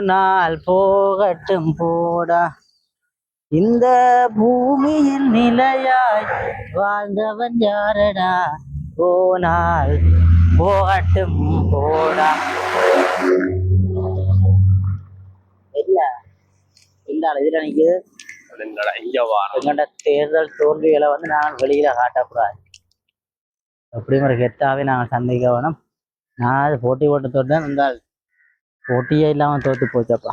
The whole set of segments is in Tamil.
போனால் போகட்டும் போடா. இந்த பூமியில் நிலையாய் வாழ்ந்தவன் யாரடா? போனால் போகட்டும் போடா. இல்ல இந்த இதுல நிக்குது? எங்கள்ட தேர்தல் தோல்விகளை வந்து நாங்கள் வெளியில காட்டக்கூடாது. அப்படிங்கிற கெத்தாவே நாங்கள் சந்திக்க வேணும். நான் போட்டி போட்டு தோட்டேன். இருந்தால் போட்டியே இல்லாம தோத்து போச்சப்பா.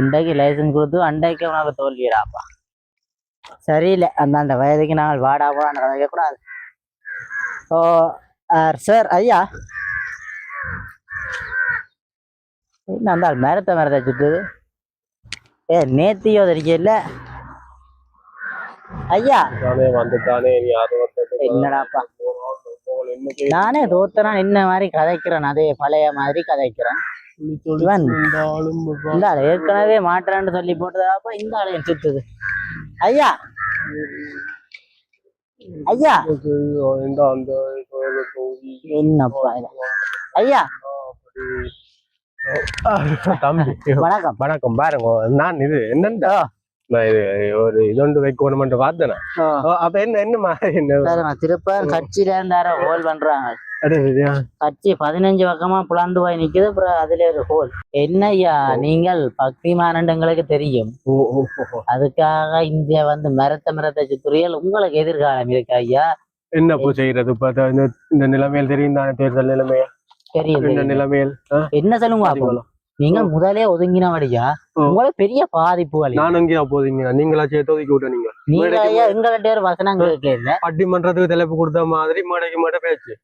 இன்றைக்கு லைசன்ஸ் கொடுத்து அண்டைக்கு உனக்கு தோல்வியடாப்பா. சரியில்லை. அந்தாண்ட வயதுக்கு நாங்கள் வாடா போடான்னு கதைக்கக்கூடாது ஓ சார் ஐயா. என்ன அந்த ஆள் மரத்தை மரத்தை சுத்துது? ஏ நேத்தியோ தெரிக்கல ஐயா. என்னடாப்பா? நானே தோத்தனா என்ன மாதிரி கதைக்கிறேன் அதே பழைய மாதிரி கதைக்கிறேன். இந்த ஆள் ஏற்கனவே மாட்டுறான்னு சொல்லி போட்டதாப்பா இந்த ஆளு சுத்துது. ஐயா! ஐயா! என்னப்பா? ஐயா! வணக்கம். வணக்கம். பாருங்க நான் இது என்னண்டா? ஒரு இதொண்டு வைக்கணும்னு பார்த்தேன் அப்ப என்ன என்ன மாதிரி? என்ன? திருப்ப கட்சியில இருந்தார ஹோல் பண்றாங்க. கட்சி பதினஞ்சு பக்கமா புலந்து போய் நிக்குது அப்புறம் அதுல ஒரு ஹோல் என்ன ஐயா நீங்கள் பக்திமானண்டு எங்களுக்கு தெரியும். அதுக்காக இங்க வந்து மரத்த மரத்த சுத்துறியல் உங்களுக்கு எதிர்காலம் இருக்கு ஐயா? என்ன இப்போ செய்யறது? இப்ப இந்த நிலைமையில் தெரியும் தானே தேர்தல் நிலைமையா தெரியும் இந்த. நிலைமையில்? என்ன சொல்லுங்க? நீங்க முதலே ஒதுங்கினபடியா ஓ. உங்களுக்கு பெரிய பாதிப்புகள் நான் அங்கேயா போதீங்க நீங்களா சேர்த்து ஒதுக்கி விட்ட நீங்க. ஒரு வசனம் கேட்கல. பட்டிமன்றத்துக்கு தலைப்பு கொடுத்த மாதிரி மேடைக்கு மேடை பேச்சு?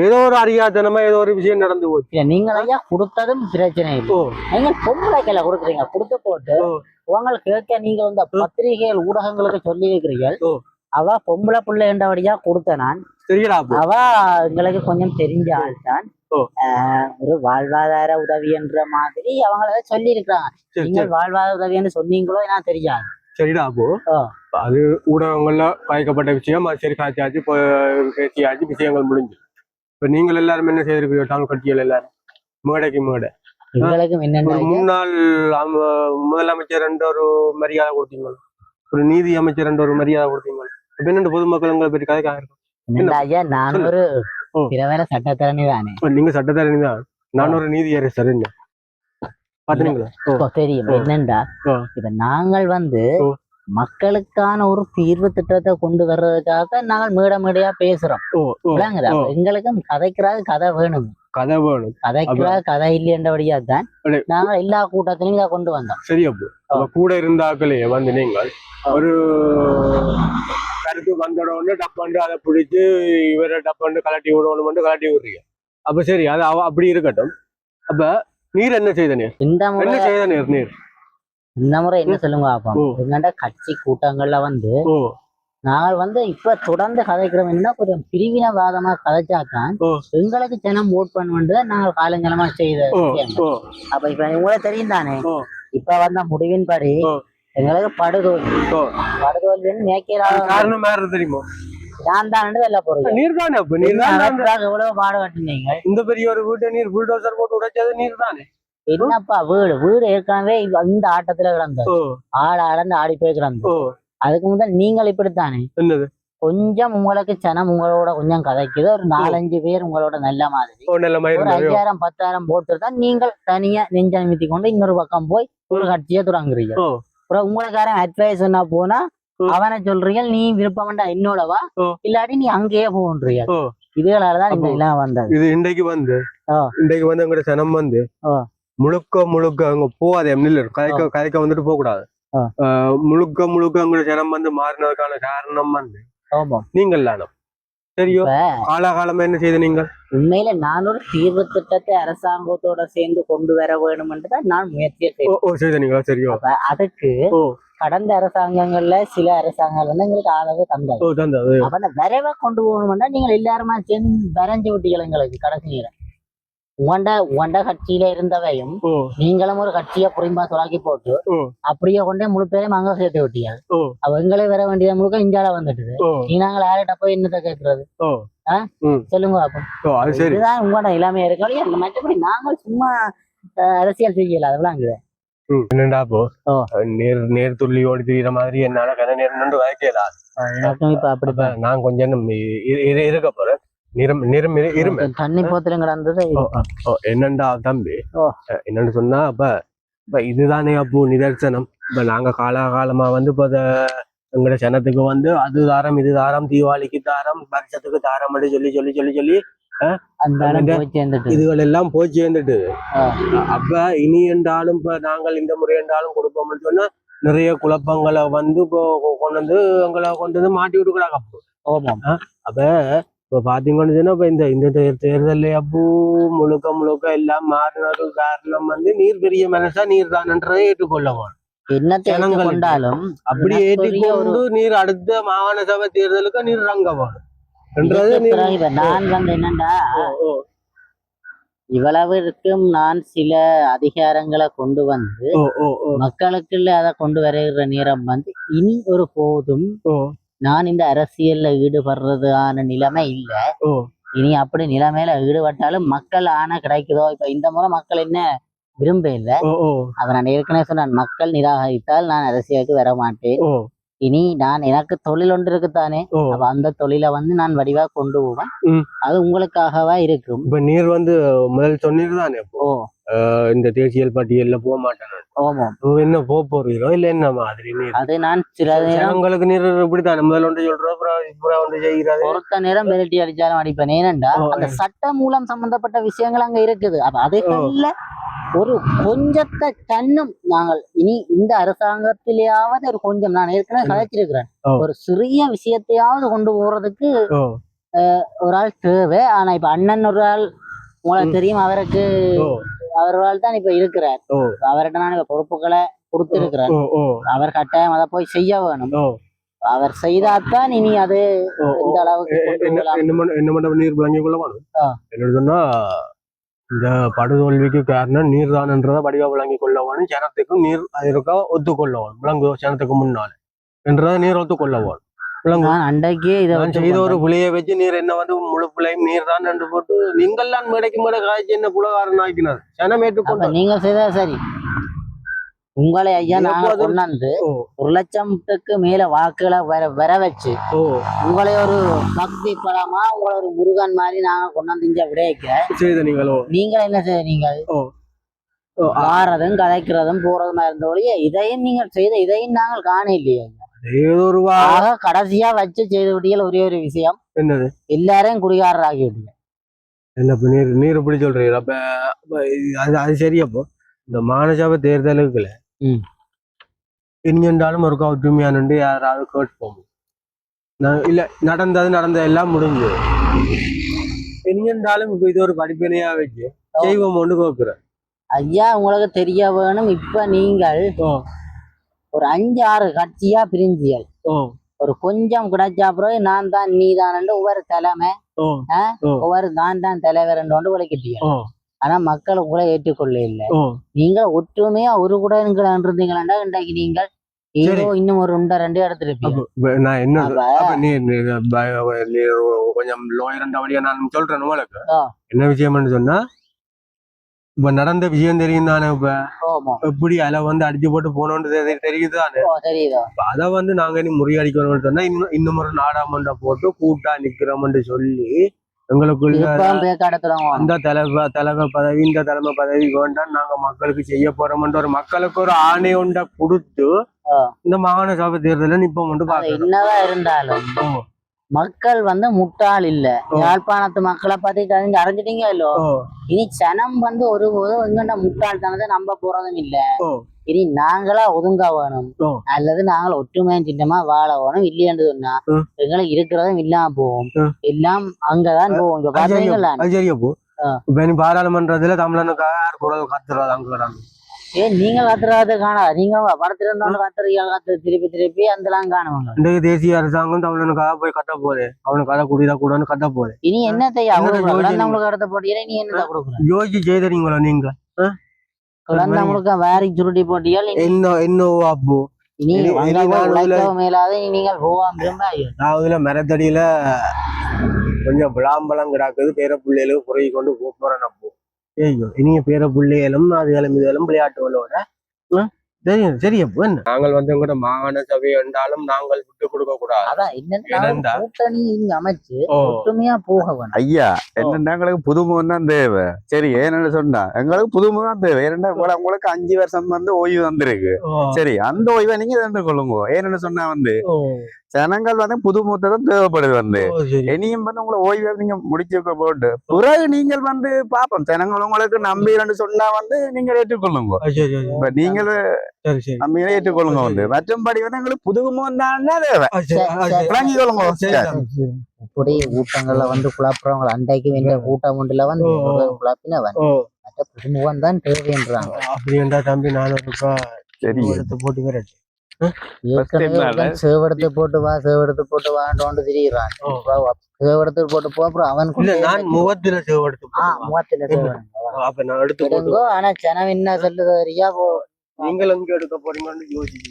ஏதோ ஒரு அறியாத்தனமா ஏதோ ஒரு விஷயம் நடந்து போச்சு. நீங்க ஐயா கொடுத்ததும் பிரச்சனை இல்லை. ஓ. நீங்க பொம்பளைக்கல கொடுக்குறீங்க. கொடுத்து போட்டு ஓ. உங்களுக்கு கேட்க நீங்க வந்து பத்திரிகைகள் ஊடகங்களுக்கு சொல்லி இருக்கிறீர்கள். அவ பொம்பளை புள்ள என்றபடியா கொடுத்த நான் அவ எங்களுக்கு கொஞ்சம் தெரிஞ்ச ஆள் தான். ஒரு வாழ்வாதார உதவி என்ற மாதிரி அவங்கள சொல்லி இருக்கிறாங்க நீங்கள் வாழ்வாதார உதவின்னு சொன்னீங்களோ எனக்கு தெரியாது. சரிடா அப்போ. அது ஊடகங்கள்ல காய்க்கப்பட்ட விஷயம் அது சரி காய்ச்சாச்சு பேசியாச்சு விஷயங்கள் முடிஞ்சு இப்ப நீங்கள் எல்லாரும் என்ன செய்திருக்கீங்க தமிழ் கட்சிகள் எல்லாரும் மேடைக்கு மேடை என்னென்ன முன்னாள் முதலமைச்சர் என்ற ஒரு மரியாதை கொடுத்தீங்க ஒரு நீதி அமைச்சர் என்ற ஒரு மரியாதை கொடுத்தீங்க இப்ப என்ன பொதுமக்கள் உங்களை பற்றி கதை கேட்கறோம் என்னடா ஐயா நான். ஒரு. பிரபல சட்டத்தரணி தானே நீங்க சட்டத்தரணி தான் நான் ஒரு நீதி அரசர் என்ன தெரியும். என்னண்டா. இப்ப நாங்கள் வந்து. மக்களுக்கான ஒரு தீர்வு திட்டத்தை கொண்டு வர்றதுக்காக நாங்கள் மேட மேடையா பேசுறோம். விளங்குதா? எங்களுக்கும் கதைக்கிறாது கதை வேணும். கதை வேணும். கதைக்கிறாது கதை இல்லைன்றபடியா தான். நாங்கள் எல்லா கூட்டத்திலையும் இதை கொண்டு வந்தோம். சரி அப்போ. அப்ப கூட இருந்தாக்களே வந்து நீங்கள். ஒரு கருத்து வந்தோட உடனே டப்பாண்டு அதை பிடிச்சு இவரை டப்பாண்டு கலட்டி விடணும்னு கலட்டி விடுறீங்க. அப்ப சரி அது அப்படி இருக்கட்டும். அப்ப நீர் என்ன செய்த நீர்? இந்த முறை என்ன செய்த நீர் நீர்? இந்த முறை என்ன சொல்லுங்க பாப்போம். ஓ. எங்கள்ட கட்சி கூட்டங்கள்ல வந்து நாங்கள் வந்து இப்ப தொடர்ந்து கதைக்கிறோம். என்ன கொஞ்சம் பிரிவினவாதமா கதைச்சாதான் ஓ. எங்களுக்கு ஜனம் ஓட் பண்ணுவது நாங்கள் காலங்காலமா செய்த அப்ப இப்ப உங்களுக்கு தெரியும் தானே. இப்ப வந்த முடிவின்படி. எங்களுக்கு படுதோல்வி. படுதோல்வின்னு மேய்க்கிறாங்க காரணம் வேற தெரியுமா? நான் தான் வெல்ல போறீங்க நீர் தானே அப்ப நீர் தான் அதற்காக எவ்வளவு பாடுபட்டீங்க இந்த பெரிய ஒரு வீட்டை நீர் புல்டோசர் போட்டு உடைச்சது நீர் தானே என்னப்பா வீடு? வீடு ஏற்கனவே இந்த ஆட்டத்துல கிடந்தது. ஆட ஆடந்து ஆடி போய் கிடந்தது. அதுக்கு முதல் நீங்கள் இப்படித்தானே? கொஞ்சம் உங்களுக்கு சனம் உங்களோட கொஞ்சம் கதைக்குது. ஒரு நாலஞ்சு பேர் உங்களோட நல்ல மாதிரி. ஒரு ஐயாயிரம் பத்தாயிரம் போட்டு தான் நீங்கள் தனியா நெஞ்ச நிமித்தி கொண்டு இன்னொரு பக்கம் போய் ஒரு கட்சியை தொடங்குறீங்க. அப்புறம் உங்களுக்காரன் அட்வைஸ் சொன்னா போனா. அவனை சொல்றீங்க நீ விருப்பம்டா என்னோட வா ஓ. இல்லாட்டி நீ அங்கேயே போன்றீங்க ஓ. இதுகளாலதான் இந்த எல்லாம் வந்தது. இது இன்றைக்கு வந்து. இன்றைக்கு வந்து எங்கட சனம் வந்து. முழுக்க முழுக்க அங்க போகாதே நில்லு கதைக்க கதைக்க வந்துட்டு போக கூடாது முழுக்க முழுக்க எங்கட சனம் வந்து மாறினதுக்கான காரணம் வந்து நீங்கள் தானோ. சரியோ? காலாகாலமா என்ன செய்த நீங்கள்? உண்மையில நான் ஒரு தீர்வு திட்டத்தை அரசாங்கத்தோட சேர்ந்து கொண்டு வர வேணும் தான் நான் முயற்சியை ஓ செய்வேன் ஓ செய்த நீங்களா சரியோ அதுக்கு கடந்த அரசாங்கங்கள்ல சில அரசாங்கங்கள் வந்து எங்களுக்கு ஆதரவு தந்தது அப்ப அந்த விரைவை கொண்டு போகணும்னா நீங்கள் எல்லாருமா சேர்ந்து வரைஞ்சு விட்டீங்க எங்களுக்கு கடைசி நேரம். உண்ட உண்ட கட்சியில இருந்தவையும் நீங்களும் ஒரு கட்சியை புரிம்பா சொலாக்கி போட்டு. அப்படியே கொண்டே முழு பேரையும் அங்க சேர்த்து விட்டீங்க. ஓ. அப்ப எங்களே வர வேண்டியது முழுக்க இந்தியால வந்துட்டுது. ஓ. நீ நாங்கள் யார்கிட்ட போய் என்னத்தை கேட்கறது சொல்லுங்க அப்ப இதுதான் உங்களோட இளமையா இருக்கா மற்றபடி நாங்கள் சும்மா அரசியல் செய்யல அதெல்லாம் அங்க என்னடா ஓ. நேர் நேர் துள்ளி ஓடி திரியிற மாதிரி என்னால கன நேரம் நின்று வாய்க்கல எனக்கும் இப்ப அப்படி அப்ப நான் கொஞ்சம் இருக்க போறேன் நிறம் நிறம் இரு- இருமை தண்ணி ஓ, என்னண்டா தம்பி என்னன்னு சொன்னா அப்ப இப்ப இதுதானே அப்போ நிதர்சனம் இப்ப நாங்க காலாகாலமா வந்து இப்ப இத எங்கட சனத்துக்கு வந்து அது தாரம் இது தாரம் தீபாவளிக்கு தாரம் வருஷத்துக்கு தாரம் அப்படி சொல்லி சொல்லி சொல்லி சொல்லி இதுகள் எல்லாம் போய் சேர்ந்துட்டு. அப்ப இனி என்றாலும் இப்ப நாங்கள் இந்த முறை என்றாலும் கொடுப்போம்னு சொன்னா நிறைய குழப்பங்களை வந்து இப்போ கொண்டு வந்து எங்களை கொண்டு வந்து மாட்டி விட்டுக்கிறாங்க அப்போ. அப்ப இப்ப பாத்தீங்கன்னு சொன்னா இப்ப இந்த இந்த தேர் தேர்தல் அப்போ முழுக்க முழுக்க எல்லாம் மாறினது காரணம் வந்து நீர் பெரிய மனசா நீர் தானன்றதை ஏற்றுக்கொள்ளவும் என்னத்தை ஜனங்களுக்கு. கொண்டாலும் அப்படி எனக்கு பெரிய ஏற்றுக்கொண்டு நீர் அடுத்த மாகாண சபை தேர்தலுக்கு நீர் என்றது நான் வந்து என்னண்டா? இவ்வளவிற்கும் நான் சில அதிகாரங்களை கொண்டு வந்து மக்களுக்குள்ள அதை கொண்டு வருகிற நேரம் வந்து இனி ஒரு போதும். நான் இந்த அரசியல்ல ஈடுபடுறதான நிலைமை இல்ல. இனி அப்படி நிலைமையில ஈடுபட்டாலும் மக்கள் ஆனா கிடைக்குதோ? இப்ப இந்த முறை மக்கள் என்ன விரும்ப இல்ல. அதை நான் ஏற்கனவே சொன்னேன். மக்கள் நிராகரித்தால் நான் அரசியலுக்கு வர மாட்டேன். இனி நான் எனக்கு தொழில் ஒன்று இருக்குத்தானே. அப்ப அந்த தொழிலை வந்து நான் வடிவா கொண்டு போவேன். அது உங்களுக்காகவா இருக்கும். இப்ப நீர் வந்து முதல் சொன்னீர்தானே இப்போ ஓ. இந்த தேசியல் பட்டியல்ல போக மாட்டேன் என்ன போக போறீரோ இல்ல என்ன மாதிரி நீர்? அது நான் சில நேரம் ஜனங்களுக்கு நீர் இப்படித்தானே? முதல் ஒன்று சொல்றோம் அப்புறம் ஒன்று செய்கிறது பொறுத்த நேரம் விரட்டி அடிச்சாலும் அடிப்பேன். ஏனென்றா அந்த சட்ட மூலம் சம்பந்தப்பட்ட விஷயங்கள் அங்க இருக்குது. அப்ப அதுகள்ல ஒரு கொஞ்சத்தை தன்னும் நாங்கள் இனி இந்த அரசாங்கத்திலேயாவது ஒரு கொஞ்சம் நான் ஏற்கனவே. கதைச்சிருக்கிறேன். ஒரு சிறிய விஷயத்தையாவது கொண்டு போறதுக்கு ஒரு ஆள் தேவை ஆனா இப்ப அண்ணன் ஒரு ஆள் உங்களுக்கு. தெரியும் அவருக்கு அவரால் தான் இப்ப இருக்கிறார் அவர்கிட்ட நான் இப்ப பொறுப்புகளை ஓ அவர் கட்டாயம் அதை போய் செய்ய வேணும் அவர் செய்தாதான் இனி அது. இந்த அளவுக்கு என்ன. என்ன பண்ண நீர் விளங்கி கொள்ள வேணும் ஆ. என்ன சொன்னா இந்த படுதோல்விக்கு காரணம் நீர் தானன்றதை வடிவா விளங்கி கொள்ள வேணும் ஜனத்துக்கும் நீர் இருக்கா ஒத்துக்கொள்ள வேணும் விளங்கு ஜனத்துக்கு முன்னால என்றதை நீர் ஒத்துக்கொள்ள வேணும் விளங்கு நான் அன்றைக்கே இதை செய்த ஒரு. புளியை வச்சு நீர் என்ன வந்து முழு பிள்ளையும் நீர் தான் என்று போட்டு நீங்கள்லாம் மேடைக்கு மேடை காய்ச்சி என்ன புலகாரன் ஆக்கினார் ஜனம் அப்ப ஏற்றுக்கொண்டார் நீங்க செய்தா சரி. உங்களை ஐயா நீ நாங்க எப்போதும் கொண்டாந்து ஒரு லட்சத்துக்கு மேல வாக்குகளை வர வர வச்சு உங்களை ஒரு பக்தி படமா உங்களை ஒரு முருகன் மாதிரி நாங்க கொண்டாந்து இங்க நீங்களோ நீங்க என்ன செய்ய நீங்க? ஓ. ஓ ஆ, வாரதும் கதைக்கிறதும் போறதுமா இருந்தோடைய இதையும் நீங்கள் செய்த இதையும் நாங்கள் காண இல்லையே கடைசியா வச்சு செய்து விட்டீங்க ஒரே ஒரு விஷயம். என்னது? எல்லாரையும் குடிகாரர் ஆக்கி விட்டீங்க. என்ன நீர் நீர் இப்படி சொல்றீங்க அப்ப அது சரி அப்போ. இந்த மாநசபை தேர்தலுக்குல ம். எங்கென்றாலும் ஒரு ஒற்றுமையா நின்று யாராவது கேட்போம் நான் இல்ல நடந்தது நடந்த எல்லாம் முடிஞ்சு. எங்கென்றாலும் இப்ப இது ஒரு படிப்பினையா வச்சு செய்வோம் ஒன்று கேட்கிறேன். ஐயா உங்களுக்கு தெரிய வேணும். இப்ப நீங்கள் ஒரு அஞ்சு ஆறு கட்சியா பிரிஞ்சியல். ஒரு கொஞ்சம் கிடைச்சா பிறகு நான் தான் நீ தான் ஒவ்வொரு தலைமை ஒவ்வொரு தான் தான் தலைவர் என்று விளக்கிட்டீங்க. ஓ. ஆனா மக்கள் உங்களை ஏற்றுக்கொள்ள இல்லை ஓ. நீங்கள் ஒற்றுமையா ஒரு கூட இருந்தீங்களா இன்றைக்கு நீங்கள் ஏதோ. இன்னும் ஒரு ரெண்டு ரெண்டு எடுத்துருப்பீங்க. நான் என்ன கொஞ்சம் லோயர் வழியா நான் சொல்றேன் உங்களுக்கு. என்ன விஷயம்னு சொன்னா இப்ப நடந்த விஷயம் தெரியும் தானே இப்ப? எப்படி அலை வந்து அடிச்சு போட்டு போனோன்னு தெரி- தெரியுது தானே? தெரியுதோ? அதை வந்து நாங்க இனி முறியடிக்கணும்னு சொன்னா இன்னும் இன்னும் ஒரு நாடாமண்ட போட்டு கூட்டா நிக்கிறோம்னு சொல்லி எங்களுக்குள்ள அந்த தலைவ தலைமை பதவி இந்த தலைமை பதவி வேண்டாம். நாங்க மக்களுக்கு செய்ய போறோம்ன்ற ஒரு மக்களுக்கு ஒரு ஆணை ஒன்றை கொடுத்து. இந்த மாகாண சபை தேர்தல நிப்போம் அது பாக்கணும் என்னதான் இருந்தாலும். மக்கள் வந்து முட்டாள் இல்ல. யாழ்ப்பாணத்து மக்களை பத்தி தெரிஞ்சு அறிஞ்சிட்டீங்க இல்லோ இனி சனம் வந்து ஒரு போதும் எங்கண்ட முட்டாள்தனத்தை நம்ப போறதும் இல்ல. இனி நாங்களா ஒதுங்க வேணும். அல்லது நாங்கள் ஒற்றுமையின் சின்னமா வாழ வேணும். இல்லையென்று சொன்னா ம். எங்களுக்கு இருக்கிறதும் இல்லாம போவோம். எல்லாம் அங்கதான் போவோம் சரி பாத்தீங்களா பாராளுமன்றத்துல தமிழனுக்காக யார் குரல் காத்துறாரு அங்க ஏன் நீங்கள் கத்துறத காணா. நீங்க படத்திலிருந்தவங்க கத்துறீங்க கத்து திருப்பி திருப்பி அதெல்லாம் காணுவாங்க. இன்றைக்கு தேசிய அரசாங்கம் தமிழனுக்காக போய் கட்ட போகுது. அவனுக்கு அதை குடிதா கூடன்னு கட்ட போகுது. இனி என்னத்தையா? என்னத்தை யோசிச்சு குழந்தைங்களுக்கு அடுத்த போட்டியில நீ என்னத்தை கொடுக்குற? யோசிச்சு செய்தீங்களா நீங்க? வேரி சுருட்டி போட்டியால் இனி என்ன என்ன அப்போ? இனி இனி- அங்க இனி போய் நான் உழைக்கவும் மேலாது இனி நீங்கள் போகாம திரும்ப நான் இதுல மரத்தடியில கொஞ்சம் விளாம்பழம் கிடாக்குது பேர பிள்ளைகளுக்கு குறை கொண்டு போறேன் அப்போ. ஐயோ இனிய பேர பிள்ளைகளும் அதுகளும் இதுகளும் விளையாட்டுகளோட தெரியும் சரி அப்போ என்ன? நாங்கள் வந்து கூட மாகாண சபை என்றாலும் நாங்கள் விட்டு கொடுக்க கூடாது. அதான் என்னன்னா? கூட்டணி இங்க அமைச்சு ஒற்றுமையா போக வேணும் ஐயா என்னன்னா எங்களுக்கு புதுமுகம் தான் தேவை. சரி ஏன்னு சொன்னா எங்களுக்கு புதுமுகம் தான் தேவை. ஏன்னா கூட உங்களுக்கு அஞ்சு வருஷம் வந்து ஓய்வு வந்திருக்கு. சரி அந்த ஓய்வை நீங்க தந்து கொள்ளுங்க. ஏன்னு சொன்னா வந்து ஜனங்கள் வந்து புதுமுகத்தை தான் தேவைப்படுது வந்து. இனியும் வந்து உங்களை ஓய்வை நீங்க முடிச்சு போட்டு பிறகு நீங்கள் வந்து பாப்போம் ஜனங்கள் உங்களுக்கு நம்பின்னு சொன்னா வந்து நீங்க ஏற்றுக்கொள்ளுங்க. ஆ, சரி சரி. இப்ப நீங்கள் சரி சரி. நம்பிகளை ஏற்றுக்கொள்ளுங்க வந்து. மற்றும்படி வந்து எங்களுக்கு புதுமுகம் தான் இப்படி கூட்டங்கள்ல வந்து குழப்புறவங்க அண்டைக்கு வேண்டிய கூட்டம் ஒன்றுல வந்து குழப்பினவன் புதுமுகம் தான் தேவைன்றாங்க. அப்படி என்றா தம்பி நானூறு ரூபாய் சரி. எடுத்து போட்டு வரட்டு சேவெடுத்து போட்டு வா சேவெடுத்து போட்டு வாண்டோண்டு திரியிறான். சேவெடுத்து போட்டு போ அப்புறம் அவன் இல்ல கொண்டு நான் முகத்துல சேவ் எடுத்து ஆ. முகத்துல சேவெடுங்க. அப்ப நான் எடுத்து ஆனா ஜனம் என்ன சொல்லுது ரியா போ. நீங்கள் எங்க எடுக்க போறீங்கன்னு யோசிச்சு